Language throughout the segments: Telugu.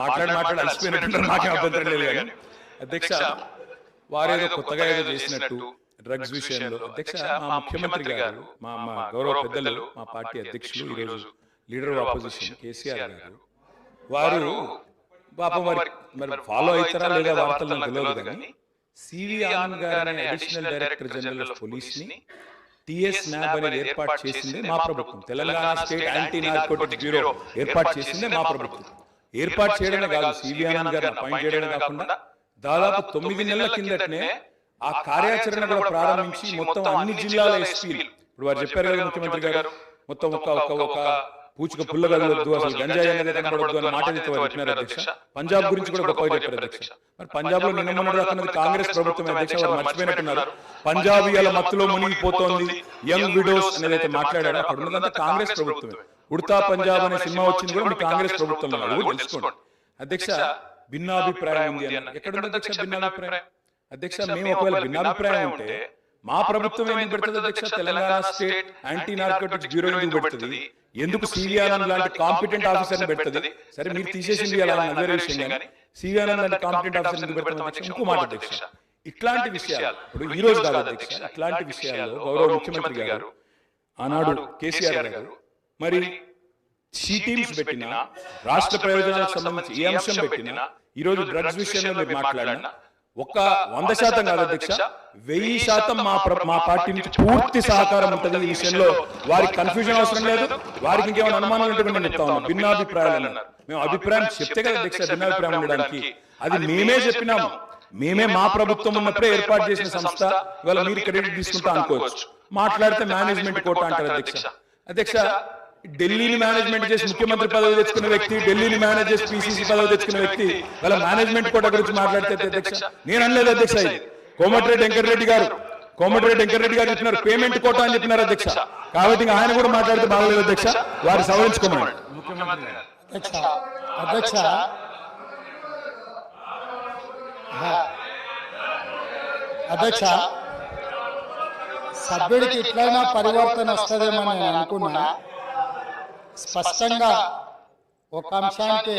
మాట్లాడి మాట్లాడి అలసిపోయినట్టు మాకే అభ్యంతరం లేదు. కానీ అధ్యక్ష వారేదో కొత్తగా ఏదో చేసినట్టు డ్రగ్స్ విషయంలో అధ్యక్ష మా ముఖ్యమంత్రి గారు మా మా గౌరవ పెద్దలు మా పార్టీ అధ్యక్షులు ఈరోజు లీడర్ ఆఫ్ ఆపోజిషన్ కేసీఆర్ గారు. వారు పాపం మరి మరి ఫాలో అవుతారా లేదా వార్తలు నాకు తెలియదు కానీ సివి ఆనంద్ గారు అడిషనల్ డైరెక్టర్ జనరల్ ఆఫ్ పోలీస్ని టిఎస్ నాబ్ అనేది ఏర్పాటు చేసిందే మా ప్రభుత్వం. Telangana state anti narcotics bureau ఏర్పాటు చేసిందే మా ప్రభుత్వం. ఏర్పాటు చేయడమే కాదు సివి ఆనంద్ గారిని అపాయింట్ చేయడమే కాకుండా దాదాపు తొమ్మిది నెలల కిందటనే ఆ కార్యాచరణ కూడా ప్రారంభించి మొత్తం అన్ని జిల్లాల ఎస్పీలు ఇప్పుడు వారు చెప్పారు కదా ముఖ్యమంత్రి గారు మొత్తం ఒక ఒక పూచిక పుల్ల కదలొద్దు అసలు గంజాయి అనేది కనబడొద్దు అని మాట చెప్పినారు అధ్యక్ష? పంజాబ్ గురించి కూడా గొప్పగా చెప్పారు అధ్యక్ష. మరి పంజాబ్లో నిన్న మొన్న దాకా ఉన్నది కాంగ్రెస్ ప్రభుత్వం అధ్యక్ష వారు మర్చిపోయినట్టున్నారు. పంజాబీల మత్తులో మునిగిపోతోంది యంగ్ విడోస్ అనేది అయితే మాట్లాడారు అక్కడ ఉన్నదంతా కాంగ్రెస్ ప్రభుత్వమే. ఉడతా పంజాబ్ అనే సినిమా వచ్చింది కూడా మీ కాంగ్రెస్ ప్రభుత్వంలో కూడా తెలుసుకోండి. అధ్యక్ష భిన్నాభిప్రాయం ఉంది ఎక్కడ అధ్యక్ష భిన్నాభిప్రాయం? అధ్యక్ష మేము ఒకవేళ భిన్నాభిప్రాయం ఉంటే మా ప్రభుత్వం ఎందుకు పెడుతుంది అధ్యక్ష? Telangana state anti narcotics bureau ఎందుకు పెడుతుంది? ఎందుకు సివి ఆనంద్ లాంటి కాంపిటెంట్ ఆఫీసర్ పెడుతుంది? సరే మీరు తీసేసింది అలా వేరే విషయం కానీ సివి ఆనంద్ లాంటి కాంపిటెంట్ ఆఫీసర్ ఎందుకు పెడుతుంది ఇంకో మాట అధ్యక్ష. ఇట్లాంటి విషయాలు ఇప్పుడు ఈ రోజు కాదు అధ్యక్ష. ఇట్లాంటి విషయాల్లో గౌరవ ముఖ్యమంత్రి గారు ఆనాడు కేసీఆర్ గారు మరి సి టీమ్స్ పెట్టినా రాష్ట్ర ప్రయోజనాలకు సంబంధించి ఏ అంశం పెట్టినా ఈ రోజు డ్రగ్స్ విషయంలో మీరు మాట్లాడినా ఒక వంద శాతం కాదు అధ్యక్ష. వెయ్యి శాతం మా మా పార్టీ నుంచి పూర్తి సహకారం ఉంటుంది ఈ విషయంలో. వారికి కన్ఫ్యూజన్ అవసరం లేదు. వారికి ఇంకేమైనా అనుమానం ఉంటే నేను చెప్తా. ఉన్నాను భిన్నాభిప్రాయాలు అన్నారు. మేము అభిప్రాయం చెప్తే కదా అధ్యక్ష భిన్నాభిప్రాయం ఉండడానికి. అది మేమే చెప్పినాము. మేమే మా ప్రభుత్వం ఉన్నప్పుడే ఏర్పాటు చేసిన సంస్థ. ఇవాళ మీరు క్రెడిట్ తీసుకుంటా అనుకోవచ్చు. మాట్లాడితే మేనేజ్మెంట్ కోట అంటారు అధ్యక్ష అధ్యక్ష ఢిల్లీని మేనేజ్మెంట్ చేసి ముఖ్యమంత్రి పదవి తెచ్చుకున్న వ్యక్తి ఢిల్లీని మేనేజ్ చేసి పిసిసి పదవి తెచ్చుకున్న వ్యక్తి వాళ్ళ మేనేజ్మెంట్ కోట గురించి మాట్లాడితే అధ్యక్ష నేను అనలేదు అధ్యక్ష ఇది కోమటిరెడ్డి వెంకటరెడ్డి గారు. కోమటిరెడ్డి వెంకటరెడ్డి గారు చెప్పినారు పేమెంట్ కోట అని చెప్పినారు అధ్యక్ష. కాబట్టి ఆయన కూడా మాట్లాడితే బాగలేదు అధ్యక్ష. వారు సవరించుకోమని. అధ్యక్ష. అధ్యక్ష. సభ్యుడికి ఇట్లైనా పరివర్తన వస్తుందేమో నేను అనుకున్నా. స్పష్టంగా ఒక అంశానికి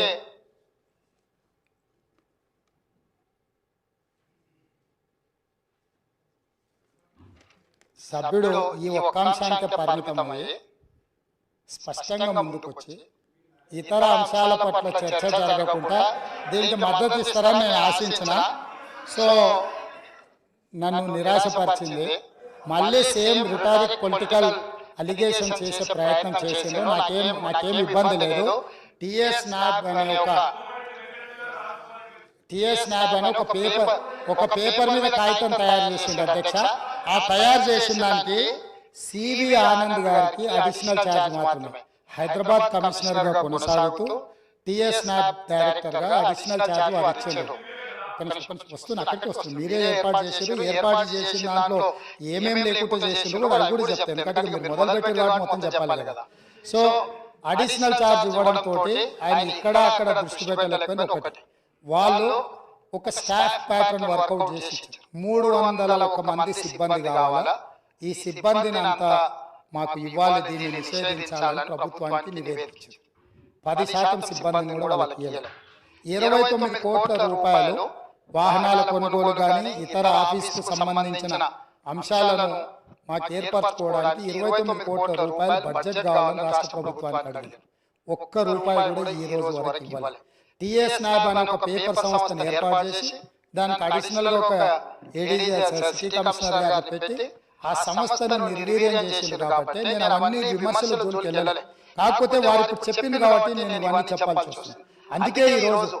సభ్యుడు ఈ ఒక్క అంశానికి పరిమితమై స్పష్టంగా ముందుకొచ్చి ఇతర అంశాల పట్ల చర్చ జరగకుండా దీనికి మద్దతు ఇస్తారని నేను ఆశించిన సో నన్ను నిరాశపరిచింది మళ్ళీ సేమ్ రిటారిక్ పొలిటికల్ అలిగేషన్ చేసే ప్రయత్నం చేసిండు. నాకేం నాకేం ఇబ్బంది లేదు. టిఎస్ నాబ్ అనే ఒక టిఎస్ నాబ్ అనే ఒక పేపర్ ఒక పేపర్ మీద కాగితం తయారు చేసిండు అధ్యక్ష. ఆ తయారు చేసిన దానికి సివి ఆనంద్ గారికి అడిషనల్ ఛార్జ్ మాత్రమే. హైదరాబాద్ కమిషనర్గా కొనసాగుతూ టిఎస్ నాబ్ డైరెక్టర్గా అడిషనల్ ఛార్జ్ వారు ఇచ్చిండ్రు. వస్తుంది అక్కడికి వస్తుంది. మీరే ఏర్పాటు చేసారు ఏర్పాటు చేసిన దాంట్లో ఏమేమి లేకుండా చేసిండ్రు అది కూడా చెప్తాను ఎందుకంటే మీరు మొదలు పెట్టిన మొత్తం చెప్పాలి కదా. సో అడిషనల్ ఛార్జ్ ఇవ్వడం తోటి ఆయన ఇక్కడ అక్కడ దృష్టి పెట్టలేకపోయిన ఒకటి. వాళ్ళు ఒక స్టాఫ్ ప్యాటర్న్ వర్కౌట్ చేసి. మూడు వందల ఒక్క మంది సిబ్బంది కావాలా? ఈ సిబ్బందిని అంతా మాకు ఇవ్వాలి దీన్ని నిషేధించాలని ప్రభుత్వానికి నివేదించారు పది శాతం సిబ్బందిని కూడా వాళ్ళకి ఇరవై తొమ్మిది కోట్ల రూపాయలు వాహనాల కొనుగోలు కానీ ఇతర ఆఫీసుకు సంబంధించిన అంశాలను మాకు ఏర్పరచుకోవడానికి ఇరవై తొమ్మిది కోట్ల రూపాయలు బడ్జెట్ కావాలని రాష్ట్ర ప్రభుత్వానికి అడిగారు. ఒక్క రూపాయి కూడా ఈ రోజు వరకు ఇవ్వాలి. టిఎస్ నాబ్ అనే ఒక పేపర్ సంస్థను ఏర్పాటు చేసి దానికి అడిషనల్గా ఒక ఏడీజీ సిటీ కమిషనర్ గారు పెట్టి ఆ సంస్థను నిర్వీర్యం చేసింది కాబట్టి నేను అవన్నీ విమర్శలు జోలికి వెళ్ళాలి కాకపోతే వారు ఇప్పుడు చెప్పింది కాబట్టి నేను ఇవన్నీ చెప్పాల్సి వస్తుంది. అందుకే ఈ రోజు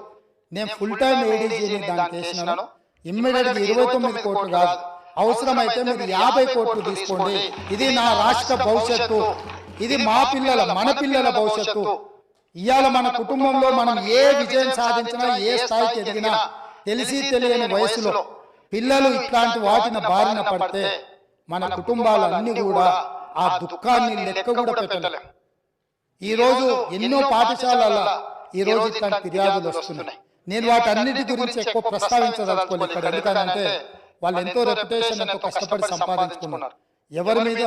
నేను ఫుల్ టైం ఏడీజీని దానికి వేసినాను ఇమ్మీడియట్ ఇరవై తొమ్మిది కోట్లు కాదు అవసరమైతే మీరు యాభై కోట్లు తీసుకోండి. ఇది నా రాష్ట్ర భవిష్యత్తు. ఇది మా పిల్లల మన పిల్లల భవిష్యత్తు. ఇవాళ మన కుటుంబంలో మనం ఏ విజయం సాధించినా ఏ స్థాయికి ఎదిగినా తెలిసి తెలియని వయసులో పిల్లలు ఇట్లాంటి వాటిని బారిన పడితే మన కుటుంబాలన్నీ కూడా ఆ దుఃఖాన్ని లెక్క కూడా పెట్టలేం. ఈ రోజు ఎన్నో పాఠశాలల ఈ రోజు ఇట్లాంటి ఫిర్యాదులు వస్తున్నాయి నేను వాటన్నిటి గురించి ఎక్కువ ప్రస్తావించదలుచుకోలేదు ఇక్కడ ఎందుకంటే వాళ్ళు ఎంతో రెప్యుటేషన్ ఎంతో కష్టపడి సంపాదించుకున్నారు. ఎవరి మీద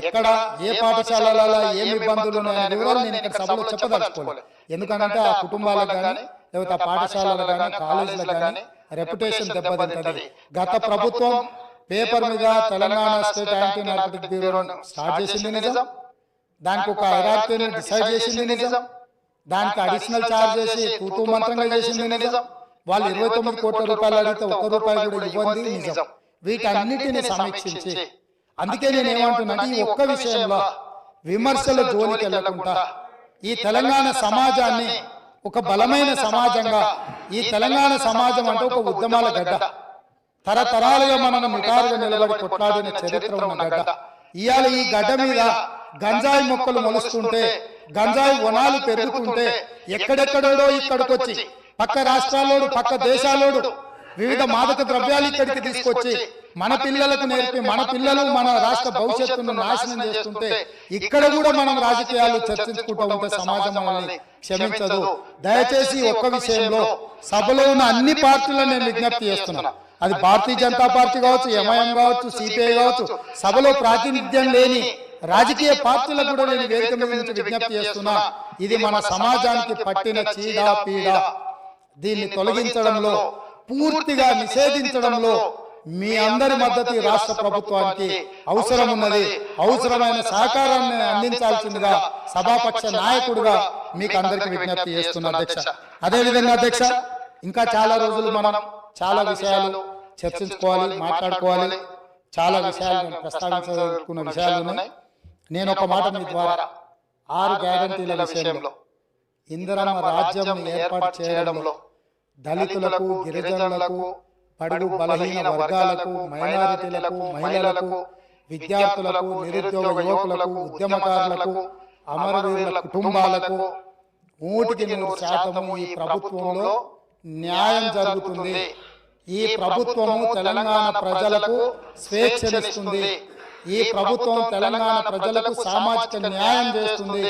ఎక్కడ ఏ పాఠశాలలో ఏమి ఇబ్బందులు ఉన్నాయనే వివరాలు నేను ఇక్కడ సభలో చెప్పదలుచుకోలేదు. ఎందుకంటే ఆ కుటుంబాలకు కానీ లేకపోతే ఆ పాఠశాలలు కానీ కాలేజీలకు కానీ రెప్యుటేషన్ దెబ్బతింటది. గత ప్రభుత్వం పేపర్ మీద Telangana state anti narcotic bureau start చేసింది నిజం? దానికి ఒక డిసైడ్ చేసింది నిజం? దానికి అడిషనల్ ఛార్జ్ చేసి తూతూ మంత్రంగా చేసింది నిజం. వాళ్ళు ఇరవై తొమ్మిది కోట్ల రూపాయలు అడిగితే ఒక్క రూపాయి కూడా ఇవ్వండి నిజం. వీటన్నిటిని సమీక్షించి. అందుకే నేను ఏమంటున్నాను ఈ ఒక్క విషయంలో విమర్శల జోలికి వెళ్ళకుండా ఈ తెలంగాణ సమాజాన్ని ఒక బలమైన సమాజంగా ఈ తెలంగాణ సమాజం అంటే ఒక ఉద్యమాల గడ్డ. తరతరాలుగా మనం నిటారుగా నిలబడి కొట్లాడిన చరిత్ర ఉన్న గడ్డ. ఇవాళ ఈ గడ్డ మీద గంజాయి మొక్కలు మొలుస్తుంటే గంజాయి వనాలు పెరుగుతుంటే ఎక్కడెక్కడోడో ఇక్కడికొచ్చి పక్క రాష్ట్రాల్లోడు పక్క దేశాల్లోడు వివిధ మాదక ద్రవ్యాలు ఇక్కడికి తీసుకొచ్చి మన పిల్లలకు నేర్పి మన పిల్లలు మన రాష్ట్ర భవిష్యత్తును నాశనం చేస్తుంటే ఇక్కడ కూడా మనం రాజకీయాలు చర్చించుకుంటూ ఉంటే సమాజం మనల్ని క్షమించదు. దయచేసి ఒక్క విషయంలో సభలో ఉన్న అన్ని పార్టీలను నేను విజ్ఞప్తి చేస్తున్నాను అది భారతీయ జనతా పార్టీ కావచ్చు ఎంఐఎం కావచ్చు సిపిఐ కావచ్చు సభలో ప్రాతినిధ్యం లేని రాజకీయ పార్టీలకు కూడా నేను వేదిక మీద నుంచి విజ్ఞప్తి చేస్తున్నా. ఇది మన సమాజానికి పట్టిన చీడ పీడ. దీన్ని తొలగించడంలో పూర్తిగా నిషేధించడంలో మీ అందరి మద్దతు రాష్ట్ర ప్రభుత్వానికి అవసరం ఉన్నది. అవసరమైన సహకారాన్ని అందించాల్సిందిగా సభాపక్ష నాయకుడిగా మీకు అందరికి విజ్ఞప్తి చేస్తున్నా అధ్యక్ష. అదేవిధంగా అధ్యక్ష ఇంకా చాలా రోజులు మనం చాలా విషయాలు చర్చించుకోవాలి మాట్లాడుకోవాలి చాలా విషయాలు నేను ప్రస్తావించుకున్న విషయాలు ఉన్నాయి. నేను ఒక మాట మీ ద్వారా ఆరు గ్యారంటీల విషయంలో ఇందిరమ్మ రాజ్యం ఏర్పాటు చేయడంలో దళితులకు గిరిజనులకు బడుగు బలహీన వర్గాలకు మైనారిటీలకు మహిళలకు విద్యార్థులకు నిరుద్యోగ యువకులకు ఉద్యమకారులకు అమరవీరుల కుటుంబాలకు నూటికి నూరు శాతము ఈ ప్రభుత్వంలో న్యాయం జరుగుతుంది. ఈ ప్రభుత్వము తెలంగాణ ప్రజలకు స్వేచ్ఛనిస్తుంది. ఈ ప్రభుత్వం తెలంగాణ ప్రజలకు సామాజిక న్యాయం చేస్తుంది.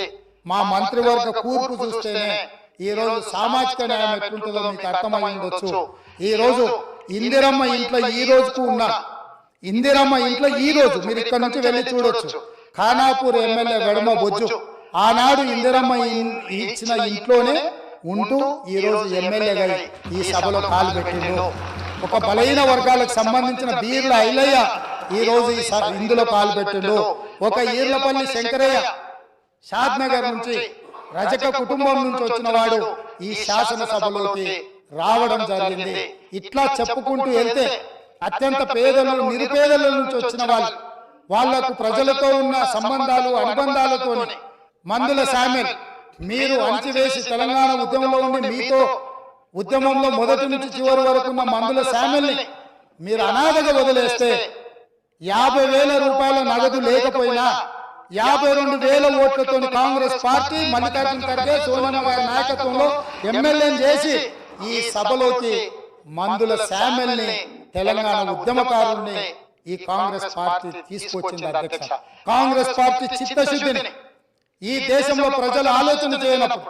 మా మంత్రివర్గ కూర్పు చూస్తేనే ఈ రోజు సామాజిక న్యాయం ఎట్లుంటుందో మీకు అర్థమై ఉండొచ్చు. ఈ రోజు ఇందిరమ్మ ఇంట్లో ఈ రోజుకు ఉన్న ఇందిరమ్మ ఇంట్లో ఈ రోజు మీరు ఇక్కడ నుంచి వెళ్ళి చూడొచ్చు. ఖానాపూర్ ఎమ్మెల్యే వెడమ బొజ్జు ఆనాడు ఇందిరమ్మ ఇచ్చిన ఇంట్లోనే ఉంటూ ఈ రోజు ఎమ్మెల్యేగా ఈ సభలో కాలు పెట్టిండు. ఒక బలహీన వర్గాలకు సంబంధించిన బీర్ల ఐలయ్య ఈ రోజు ఈ ఇందులో పాలు పెట్టిండు ఒక ఈర్లపల్లి శంకరయ్య షాద్ నగర్ నుంచి రజక కుటుంబం నుంచి వచ్చిన వాడు ఈ శాసనసభలోకి రావడం జరిగింది. ఇట్లా చెప్పుకుంటూ వెళ్తే అత్యంత పేదలు నిరుపేదల నుంచి వచ్చిన వాళ్ళు వాళ్ళకు ప్రజలతో ఉన్న సంబంధాలు అనుబంధాలతో మందుల సామెల్ మీరు అణచివేసి తెలంగాణ ఉద్యమంలో ఉండి మీతో ఉద్యమంలో మొదటి నుంచి చివరి వరకు ఉన్న మందుల సామెల్ని మీరు అనాథగా వదిలేస్తే యాభై వేల రూపాయల నగదు లేకపోయినా యాభై రెండు వేల ఓట్లతో కాంగ్రెస్ పార్టీ మల్లికార్జున ఖర్గే సోనియా గారి నాయకత్వంలో ఎమ్మెల్యేని చేసి ఈ సభలోకి మందుల శామెల్ని తెలంగాణ ఉద్యమకారుల్ని ఈ కాంగ్రెస్ పార్టీ తీసుకొచ్చింది అధ్యక్ష. కాంగ్రెస్ పార్టీ చిత్తశుద్ధిని ఈ దేశంలో ప్రజలు ఆలోచన చేయనప్పుడు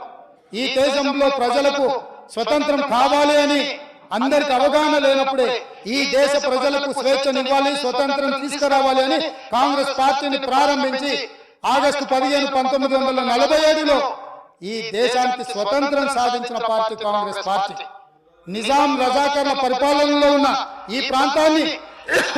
ఈ దేశంలో ప్రజలకు స్వతంత్రం కావాలి అని అందరికి అవగాహన లేనప్పుడే ఈ దేశ ప్రజలకు స్వేచ్ఛనివ్వాలి స్వతంత్రం తీసుకురావాలి అని కాంగ్రెస్ పార్టీని ప్రారంభించి ఆగస్టు పదిహేను పంతొమ్మిది వందల నలభై ఏడులో ఈ దేశానికి స్వతంత్రం సాధించిన పార్టీ కాంగ్రెస్ పార్టీ. నిజాం రజాకర్ల పరిపాలనలో ఉన్న ఈ ప్రాంతాన్ని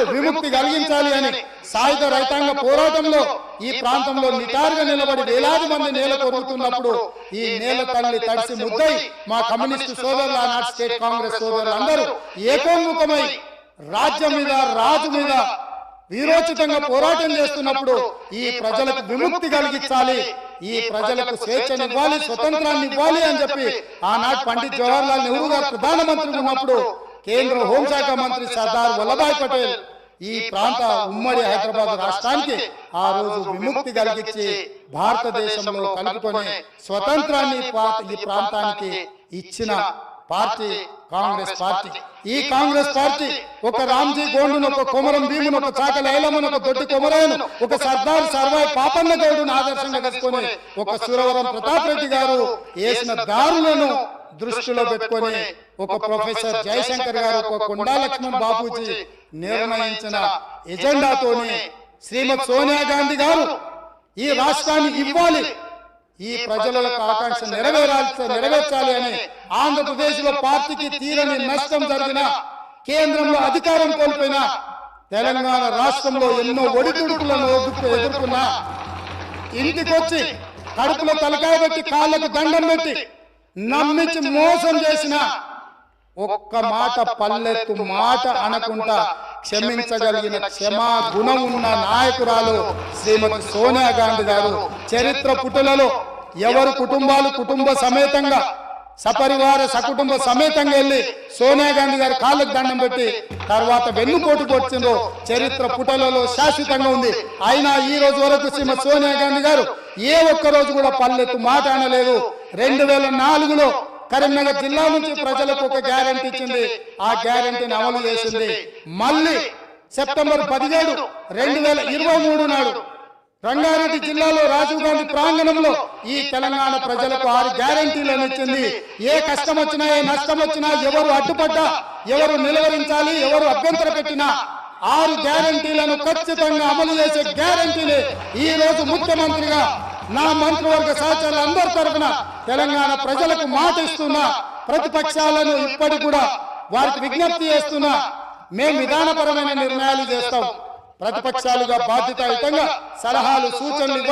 విముక్తి కలిగించాలి అని సాయుధ రైతాంగ పోరాటంలో ఈ ప్రాంతంలో నిటారుగా నిలబడి వేలాది మంది నేల కొరుగుతున్నప్పుడు ఈ నేల తల్లి తడిసి ముద్దై మా కమ్యూనిస్టు సోదరులు ఆనాటి స్టేట్ కాంగ్రెస్ సోదరులు అందరూ ఏకోన్ముఖమై రాజ్యం మీద రాజు మీద వీరోచితంగా పోరాటం చేస్తున్నప్పుడు ఈ ప్రజలకు విముక్తి కలిగించాలి ఈ ప్రజలకు స్వేచ్ఛనివ్వాలి స్వతంత్రాన్ని ఇవ్వాలి అని చెప్పి ఆనాడు పండిత్ జవహర్లాల్ నెహ్రూ గారు ప్రధానమంత్రి ఉన్నప్పుడు కేంద్ర హోంశాఖ మంత్రి సర్దార్ వల్లభాయ్ పటేల్ ఈ ప్రాంత ఉమ్మడి హైదరాబాద్ రాష్ట్రానికి ఆ రోజు విముక్తి కలిగించి భారతదేశంలో కలుపుకొని స్వతంత్రాన్ని ఈ ప్రాంతానికి ఇచ్చిన పార్టీ కాంగ్రెస్ పార్టీ. ఈ కాంగ్రెస్ పార్టీ ఒక రామ్జీ గోండును ఒక కొమరం భీమును ఒక చాకలి ఐలమ్మను ఒక దొడ్డి కొమరాయను ఒక సర్దార్ సర్వాయి పాపన్న గౌడును ఆదర్శంగా తీసుకొని ఒక సురవరం ప్రతాప్ రెడ్డి గారు వేసిన దారులను దృష్టిలో పెట్టుకొని ఒక ప్రొఫెసర్ జయశంకర్ గారు ఒక కొండా లక్ష్మణ్ బాబూజీ నిర్ణయించిన ఎజెండాతోని శ్రీమతి సోనియా గాంధీ గారు ఈ రాష్ట్రాన్ని ఇవ్వాలి. ఈ ప్రజల యొక్క ఆకాంక్ష నెరవేరాల్సి నెరవేర్చాలి అని ఆంధ్రప్రదేశ్లో పార్టీకి తీరని నష్టం జరిగిన కేంద్రంలో అధికారం కోల్పోయిన తెలంగాణ రాష్ట్రంలో ఎన్నో ఒడిదుడుకులను ఎదుర్కొ- ఎదుర్కొన్నా ఇంటికొచ్చి కడుపులో తలకాయ పెట్టి కాళ్ళకు దండం పెట్టి నమ్మించి మోసం చేసిన ఒక్క మాట పల్లెత్తు మాట అనకుండా క్షమించగలిగిన క్షమా గుణం ఉన్న నాయకురాలు శ్రీమతి సోనియా గాంధీ గారు చరిత్ర పుటలలో ఎవరు కుటుంబాలు కుటుంబ సమేతంగా సపరివార సకుటుంబ సమేతంగా వెళ్ళి సోనియా గాంధీ గారి కాళ్ళకు దండం పెట్టి తర్వాత వెన్నుపోటు పొడిచిందో చరిత్ర పుటలలో శాశ్వతంగా ఉంది. అయినా ఈ రోజు వరకు శ్రీమతి సోనియా గాంధీ గారు ఏ ఒక్క రోజు కూడా పల్లెత్తు మాట అనలేదు. రెండు వేల నాలుగులో కరీంనగర్ జిల్లా నుంచి ప్రజలకు ఒక గ్యారంటీ ఇచ్చింది. ఆ గ్యారంటీని అమలు చేసింది. మళ్ళీ సెప్టెంబర్ పదిహేడు రెండు వేల ఇరవై మూడు నాడు రంగారెడ్డి జిల్లాలో రాజీవ్ గాంధీ ప్రాంగణంలో ఈ తెలంగాణ ప్రజలకు ఆరు గ్యారంటీలను ఇచ్చింది. ఏ కష్టం వచ్చినా ఏ నష్టం వచ్చినా ఎవరు అడ్డుపడ్డా ఎవరు నిలవరించాలి ఎవరు అభ్యంతర పెట్టినా ఆరు గ్యారంటీలను ఖచ్చితంగా అమలు చేసే గ్యారంటీని ఈ రోజు ముఖ్యమంత్రిగా నా మంత్రివర్గ సహచరులు అందరి తరఫున తెలంగాణ ప్రజలకు మాట ఇస్తున్నా ప్రతిపక్షాలను ఇప్పటి కూడా వారికి విజ్ఞప్తి చేస్తున్నా మేము విధానపరమైన నిర్ణయాలు చేస్తాం. ప్రతిపక్షాలుగా బాధ్యతాయుతంగా సలహాలు సూచనలు